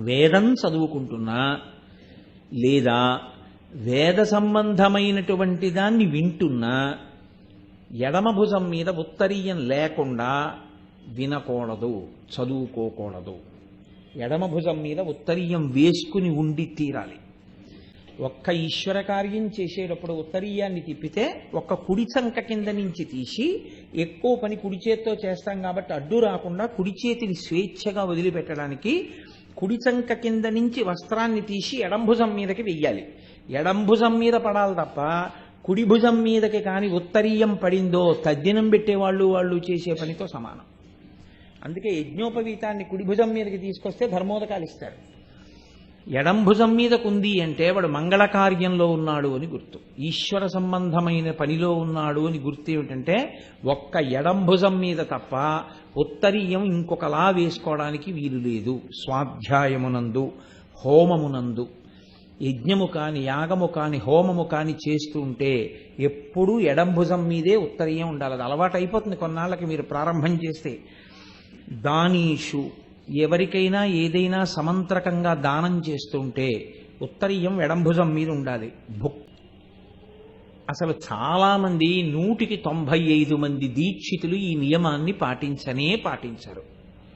వేదం చదువుకుంటున్నా లేదా వేద సంబంధమైనటువంటి దాన్ని వింటున్నా ఎడమ భుజం మీద ఉత్తరీయం లేకుండా వినకూడదు చదువుకోకూడదు. ఎడమ భుజం మీద ఉత్తరీయం వేసుకుని ఉండి తీరాలి. ఒక్క ఈశ్వర కార్యం చేసేటప్పుడు ఉత్తరీయాన్ని తిప్పితే ఒక్క కుడి చంక కింద నుంచి తీసి ఎక్కువ పని కుడి చేత్తో చేస్తాం కాబట్టి అడ్డు రాకుండా కుడి చేతిని స్వేచ్ఛగా వదిలిపెట్టడానికి కుడి చంక కింద నుంచి వస్త్రాన్ని తీసి ఎడంభుజం మీదకి వెయ్యాలి. ఎడంభుజం మీద పడాలి తప్ప కుడి భుజం మీదకి కాని ఉత్తరీయం పడిందో తద్దినం పెట్టేవాళ్ళు వాళ్ళు చేసే పనితో సమానం. అందుకే యజ్ఞోపవీతాన్ని కుడి భుజం మీదకి తీసుకొస్తే ధర్మోదకాలు ఇస్తారు. ఎడం భుజం మీదకుంది అంటే వాడు మంగళ కార్యంలో ఉన్నాడు అని గుర్తు. ఈశ్వర సంబంధమైన పనిలో ఉన్నాడు అని గుర్తు ఏమిటంటే ఒక్క ఎడం భుజం మీద తప్ప ఉత్తరీయం ఇంకొకలా వేసుకోవడానికి వీలు లేదు. స్వాధ్యాయమునందు హోమమునందు. యజ్ఞము కాని యాగము కాని హోమము కాని చేస్తూ ఉంటే ఎప్పుడూ ఎడం భుజం మీదే ఉత్తరీయం ఉండాలి. అది అలవాటు అయిపోతుంది కొన్నాళ్ళకి మీరు ప్రారంభం చేస్తే. దానీషు ఎవరికైనా ఏదైనా సమంత్రకంగా దానం చేస్తుంటే ఉత్తరీయం ఎడంభుజం మీద ఉండాలి. భుక్. అసలు చాలామంది నూటికి తొంభై ఐదు మంది దీక్షితులు ఈ నియమాన్ని పాటించనే పాటించరు.